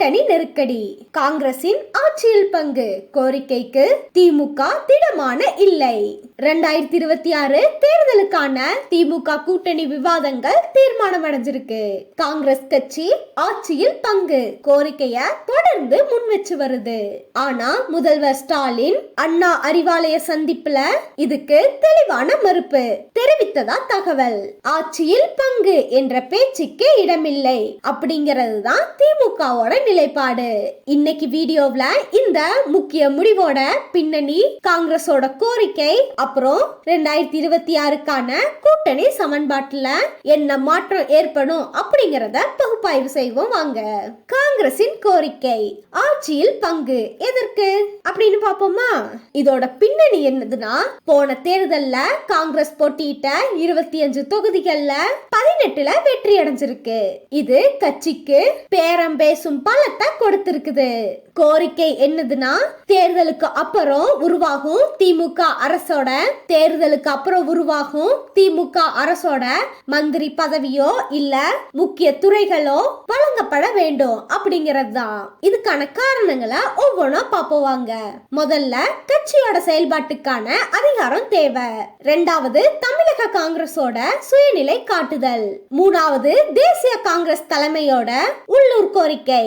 கூட்டணி நெருக்கடி. காங்கிரசின் ஆட்சியில் பங்கு. கோரிக்கைக்கு திமுக திடமான இல்லை. ரெண்டாயிரத்தி இருபத்தி ஆறு தேர்தலுக்கான திமுக கூட்டணி விவாதங்கள் தீர்மானம் அடைஞ்சிருக்கு காங்கிரஸ் கட்சி ஆட்சியில் பங்கு. கோரிக்கைய தொடர்ந்து முன் வச்சு வருது. ஆனா முதல்வர் ஸ்டாலின் அண்ணா அறிவாலய சந்திப்புல இதுக்கு தெளிவான மறுப்பு. தெரிவித்ததா தகவல். ஆட்சியில் பங்கு என்ற பேச்சுக்கே இடமில்லை. அப்படிங்கிறது தான் திமுகவோட நிலைப்பாடு. இன்னைக்கு வீடியோவில் இந்த முக்கிய முடிவோட பின்னணி காங்கிரஸோட கோரிக்கை அப்புறம் ரெண்டாயிரத்தி இருபத்தி ஆறுக்கான கூட்டணி சமன்பாட்டில் என்ன மாற்றம் ஏற்படும் அப்படிங்கறத பகுப்பாய்வு செய்வோம் வாங்க. காங்கிரசின் கோரிக்கை ஆட்சியில் பங்கு எதற்கு அப்படின்னு பார்ப்போமா? இதோட பின்னணி என்னதுன்னா போன தேர்தல்ல காங்கிரஸ் போட்டியிட்ட இருபத்தி அஞ்சு தொகுதிகள்ல பதினெட்டுல வெற்றி அடைஞ்சிருக்கு. இது கட்சிக்கு பேரம் பேசும் பல காலத்தை கொடுத்திருக்குது. கோரிக்கை என்னதுன்னா தேர்தலுக்கு அப்புறம் உருவாகும் திமுக அரசோட தேர்தலுக்கு அப்புறம் உருவாகும் திமுக அரசோட மந்திரி பதவியோ இல்ல முக்கிய துறைகளோ வழங்கப்பட வேண்டும் அப்படிங்கிறது தான் இதுக்கான காரணங்களை ஒவ்வொன்றா பார்ப்போவாங்க. முதல்ல கட்சியோட செயல்பாட்டுக்கான அதிகாரம் தேவை. ரெண்டாவது தமிழக காங்கிரஸோட சுயநிலை காட்டுதல். மூணாவது தேசிய காங்கிரஸ் தலைமையோட உள்ளூர் கோரிக்கை.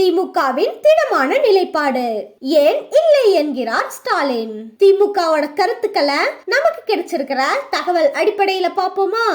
திமுகவின் திடமான நிலைப்பாடு. ஏன் இல்லை என்கிறார் ஸ்டாலின். திமுகவோட கருத்துக்களை நமக்கு கிடைச்சிருக்கிற தகவல் அடிப்படையில பாப்போமா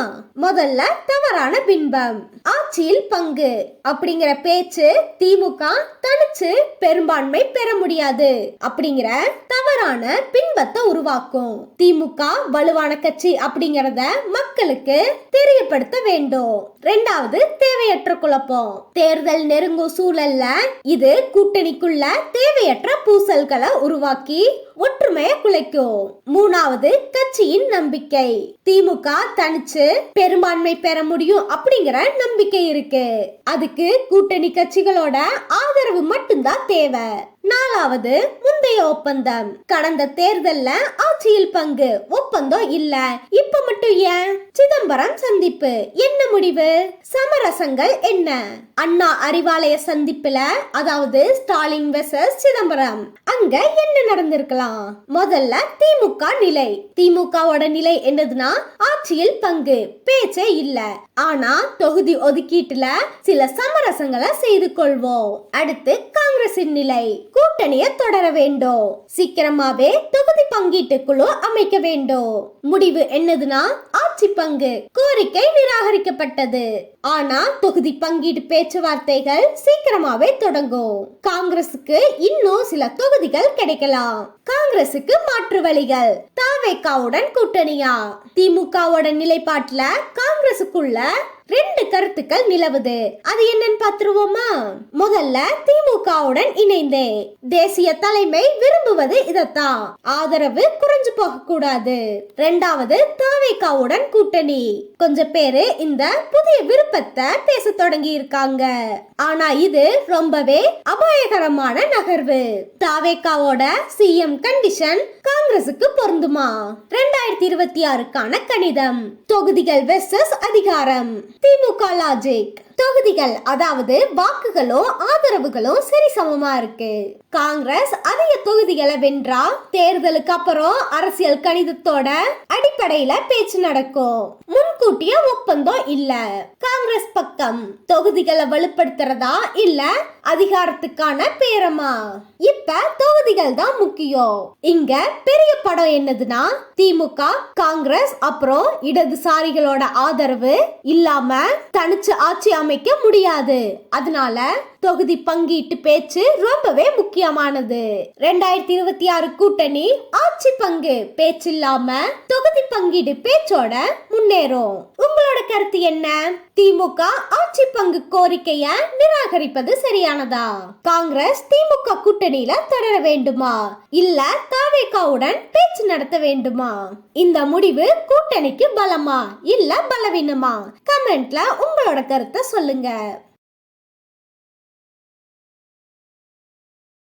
முதல்ல தவறான பின்பம். ஆட்சியில் பங்கு. அப்படிங்கிற பேச்சு திமுக தனிச்சு பெரும்பான்மை பெற முடியாது. அப்படிங்கிற தவறான பின்பத்தை உருவாக்கும். திமுக வலுவான கட்சி அப்படிங்கறத மக்களுக்கு தெரியப்படுத்த வேண்டும். ரெண்டாவது தேவையற்ற குழப்பம். தேர்தல் நெருங்கும் சூழல்ல இது கூட்டணிக்குள்ள தேவையற்ற பூசல்களை உருவாக்கி ஒற்றுமையை குலைக்கும். மூணாவது கட்சியின் நம்பிக்கை. திமுக தனிச்சு பெரும்பான்மை பெற முடியும் அப்படிங்கிற நம்பிக்கை இருக்கு. அதுக்கு கூட்டணி கட்சிகளோட ஆதரவு மட்டும்தான் தேவை. நாலாவது முந்தைய ஒப்பந்தம். கடந்த தேர்தல்ல ஆட்சியில் பங்கு ஒப்பந்தம் இல்ல. இப்ப மட்டும் ஏன்? சிதம்பரம் சந்திப்பு. என்ன முடிவு? சமரசங்கள் என்ன? அண்ணா அறிவாலய சந்திப்புல அதாவது ஸ்டாலின் வெசஸ் சிதம்பரம். அங்க என்ன நடந்திருக்கலாம்? முதல்ல திமுக நிலை. திமுகவோட நிலை என்னதுன்னா ஆட்சியில் பங்கு பேச்சே இல்ல. ஆனா தொகுதி ஒதுக்கீட்டுல சில சமரசங்களை செய்து கொள்வோம். அடுத்து காங்கிரசின் நிலை. கூட்டணிய தொடர வேண்டும். சீக்கிரமாவே தொகுதி பங்கீட்டு குழு அமைக்க வேண்டும். முடிவு என்னதுன்னா ஆட்சி பங்கு கோரிக்கை நிராகரிக்கப்பட்டது. ஆனா தொகுதி பங்கீடு பேச்சுவார்த்தைகள் சீக்கிரமாவே தொடங்கும். காங்கிரசுக்கு இன்னும் சில தொகுதி தொகுதிகள் கிடைக்கலாம். காங்கிரசுக்கு மாற்று வழிகள். தாவேக்காவுடன் கூட்டணியா? திமுகவோட நிலைப்பாட்டுல காங்கிரசுக்குள்ள ரெண்டு கருத்துக்கள் நிலவுது. அது என்னன்னு பாத்துருவோமா முதல்ல திமுகவுடன் இணைந்தேன் தேசிய தலைமை விரும்புவது இதத்தான். ஆதரவு குறைஞ்சு போக கூடாது ரெண்டாவது தாவேக்காவுடன் கூட்டணி. கொஞ்சம் பேரு இந்த புதிய விருப்பத்தை பேச தொடங்கி இருக்காங்க ஆனா இது ரொம்பவே அபாயகரமான நகர்வு. தாவேக்காவோட சிஎம் கண்டிஷன் காங்கிரசுக்கு பொருந்துமா? ரெண்டாயிரத்தி இருபத்தி ஆறுக்கான கணிதம். தொகுதிகள் வெர்சஸ் அதிகாரம். திமுக லாஜிக் தொகுதிகள் அதாவது வாக்குகளும் ஆதரவுகளும் சரி சமமா இருக்கு. காங்கிரஸ் அதிக தொகுதிகளை வென்றா தேர்தலுக்கு அப்புறம் அரசியல் கணிதத்தோட அடிப்படையில பேச்சு நடக்கும். முன்கூட்டிய ஒப்பந்தம் இல்ல. காங்கிரஸ் பக்கம் தொகுதிகளை வலுப்படுத்துறதா இல்ல அதிகாரத்துக்கான பேரமா? இப்ப தொகுதிகள் தான் முக்கியம். இங்க பெரிய படம் என்னதுன்னா திமுக காங்கிரஸ் அப்புறம் இடதுசாரிகளோட ஆதரவு இல்லாம தனிச்சு ஆட்சி அமைக்க முடியாது. அதனால தொகுதி பங்கீட்டு பேச்சு ரொம்பவே முக்கியமானது. ரெண்டாயிரத்தி இருபத்தி ஆறு கூட்டணி ஆட்சி பங்கு. பேச்சு இல்லாம தொகுதி பங்கீடு பேச்சோட முன்னேறும். உங்களோட கருத்து என்ன? திமுக ஆட்சி பங்கு கோரிக்கைய நிராகரிப்பது சரியானதா? காங்கிரஸ் திமுக கூட்டணியில தொடர வேண்டுமா? இல்ல தாவேகாவுடன் பேச்சு நடத்த வேண்டுமா? இந்த முடிவு கூட்டணிக்கு பலமா? இல்ல பலவீனமா? கமெண்ட்ல உங்களோட கருத்தை சொல்லுங்க.